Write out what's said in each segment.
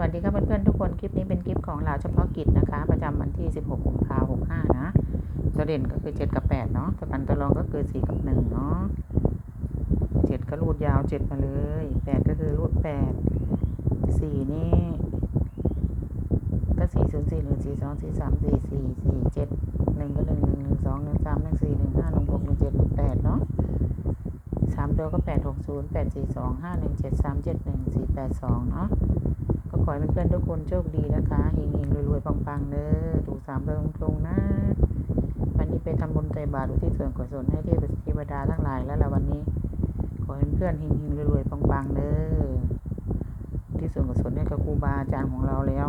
วัสดีครับเพื่อนๆทุกคน คลิปนี้เป็นคลิปของเราเฉพาะกิจนะคะ ประจำวันที่ 16 กุมภาพันธ์65 นะตัวเด่นก็คือ 7 กับ 8 เนาะตัวกันตัวรองก็คือ 4 กับ 1 เนาะ7ก็รูดยาว 7 มาเลย 8 ก็คือรูด 8 4 นี่ ก็ 4 0 4 1 4 2 4 3 4 4 4 7 1 ก็ 1 1 1 2 1 3 1 4 1 5 1 6 1 7 1 8 เนาะสามตัวก็แปดหกศูนย์แปดสี่สองห้าหนึ่งเนาะ ให้เพื่อนๆทุกคนโชคดีนะคะเฮงๆรวยๆปังๆเด้อถูกสามตัวตรงๆนะ วันนี้ไปทำบุญใส่บาตรอุที่ส่วนกุศลให้เทพเทวดาทั้งหลายแล้วละวันนี้ ขอให้เพื่อนๆเฮงๆรวยๆปังๆเด้อที่ส่วนกุศลให้กับครูบาอาจารย์ของเราแล้ว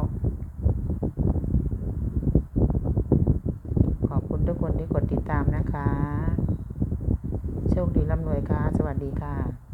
ขอบคุณทุกคนที่กดติดตามนะคะ โชคดีร่ำรวยค่ะ สวัสดีค่ะ